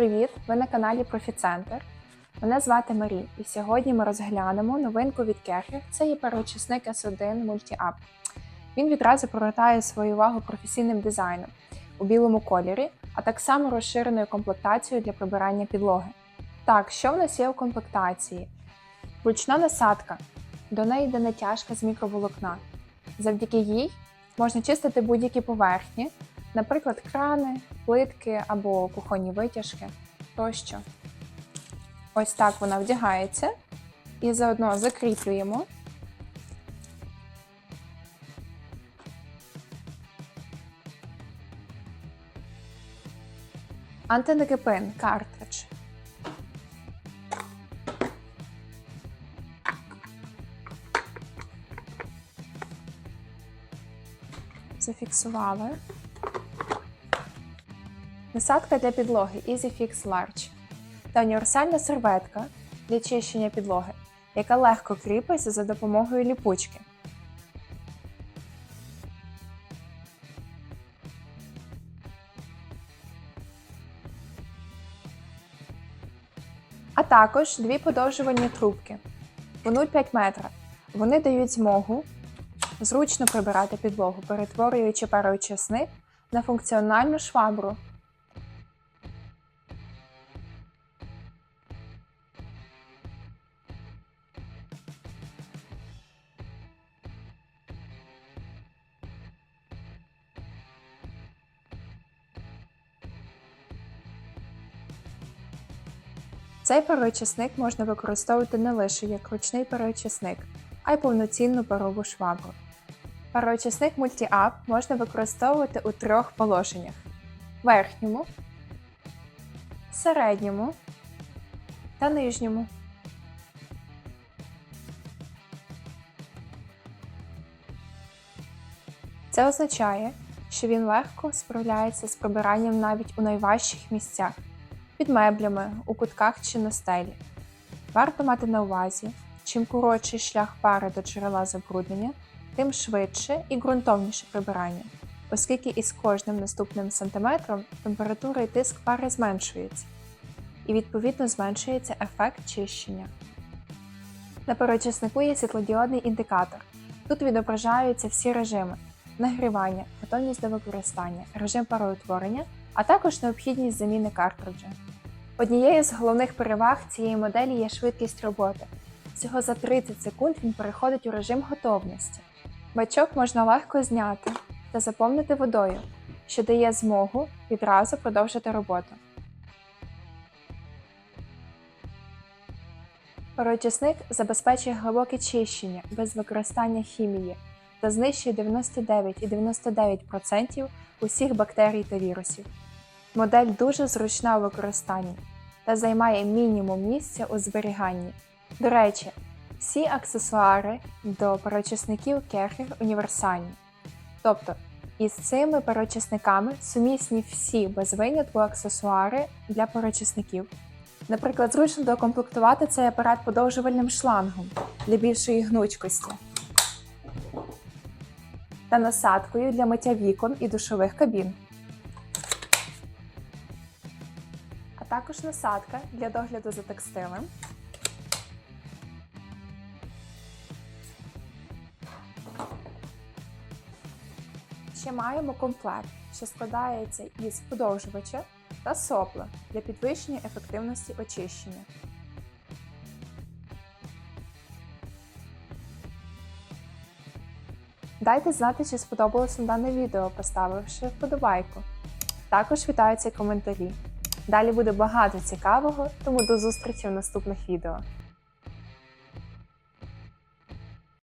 привіт! Ви на каналі Профіцентр. Мене звати Марі, і сьогодні ми розглянемо новинку від Керхер. Це є переочисник S1 Multi-Up. Він відразу привертає свою увагу професійним дизайном у білому кольорі, а так само розширеною комплектацією для прибирання підлоги. Так, що в нас є у комплектації? Ручна насадка. До неї йде натяжка з мікроволокна. Завдяки їй можна чистити будь-які поверхні, наприклад, крани, плитки або кухонні витяжки тощо. Ось так вона вдягається і заодно закріплюємо. Антинекипин картридж. Зафіксували. Насадка для підлоги EasyFix Large та універсальна серветка для чищення підлоги, яка легко кріпиться за допомогою ліпучки. А також дві подовжувальні трубки по 0,5 метра. Вони дають змогу зручно прибирати підлогу, перетворюючи переочисник на функціональну швабру. Цей переочисник можна використовувати не лише як ручний переочисник, а й повноцінну парову швабру. Переочисник Multi-Up можна використовувати у трьох положеннях: верхньому, середньому та нижньому. Це означає, що він легко справляється з прибиранням навіть у найважчих місцях під меблями, у кутках чи на стелі. Варто мати на увазі, чим коротший шлях пари до джерела забруднення, тим швидше і ґрунтовніше прибирання, оскільки із кожним наступним сантиметром температура і тиск пари зменшується, і відповідно зменшується ефект чищення. На перечиснику є світлодіодний індикатор. Тут відображаються всі режими нагрівання, готовність до використання, режим пароутворення, а також необхідність заміни картриджа. Однією з головних переваг цієї моделі є швидкість роботи. Всього за 30 секунд він переходить у режим готовності. Бачок можна легко зняти та заповнити водою, що дає змогу відразу продовжити роботу. Переочисник забезпечує глибоке чищення без використання хімії та знищує 99,99% усіх бактерій та вірусів. Модель дуже зручна у використанні та займає мінімум місця у зберіганні. До речі, всі аксесуари до переочисників Керхер універсальні. Тобто, із цими переочисниками сумісні всі без винятку аксесуари для переочисників. Наприклад, зручно докомплектувати цей апарат подовжувальним шлангом для більшої гнучкості та насадкою для миття вікон і душових кабін. Також насадка для догляду за текстилем. Ще маємо комплект, що складається із подовжувача та сопла для підвищення ефективності очищення. Дайте знати, чи сподобалося дане відео, поставивши вподобайку. Також вітаються коментарі. Далі буде багато цікавого, тому до зустрічі в наступних відео.